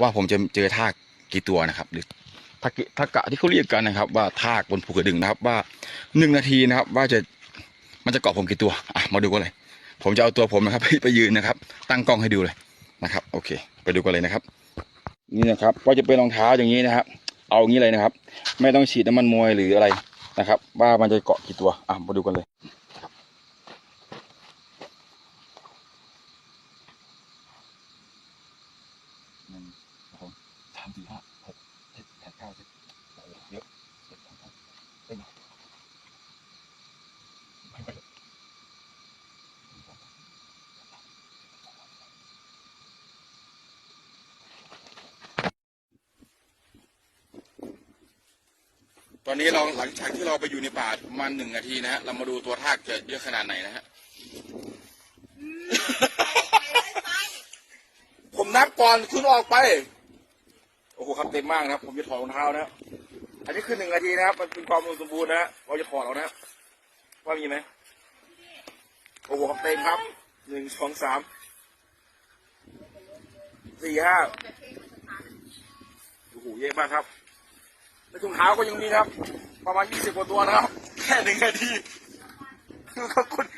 ว่าผมจะเจอทากกี่ตัวนะครับ หรือทักทักกะที่เขาเรียกกันนะครับ ว่าทากบนภูกระดึงนะครับ ว่าหนึ่งนาทีนะครับ ว่าจะมันจะเกาะผมกี่ตัวอะมาดูกันเลย ผมจะเอาตัวผมนะครับไปยืนนะครับ ตั้งกล้องให้ดูเลยนะครับ โอเค ไปดูกันเลยนะครับ นี่นะครับก็จะเป็นรองเท้าอย่างนี้นะครับ เอาอย่างนี้เลยนะครับ ไม่ต้องฉีดน้ำมันมวยหรืออะไรนะครับ ว่ามันจะเกาะกี่ตัวอะมาดูกันเลยหนึ่งามสี่ห้าหกเจ็ดแปดเก้าสิบโอ้โหเยอะเจ็ดสองสามเต็มไปไปเลยตอนนี้เราหลังจากที่เราไปอยู่ในป่าประมาณหนึ่งนาทีนะฮะ เรามาดูตัวทากจะเยอะขนาดไหนนะฮะ ผมนับก่อนคุณออกไป หครับเต็มมากนะครับ ผมจะถอดรองเท้านะครับอันนี้คือหนึ่งนาทีนะครับ มันเป็นความสมบูรณ์นะฮะเราจะถอดแล้วนะว่ามีไหมโอ้โหครับเต็มครับหนึ่งสองสามสี่ห้าโอ้โหเยอะมากครับในถุงเท้าก็ยังมีครับ ประมาณยี่สิบกว่าตัวนะครับ แค่หนึ่งนาทีขอบคุณโอ้โหครับ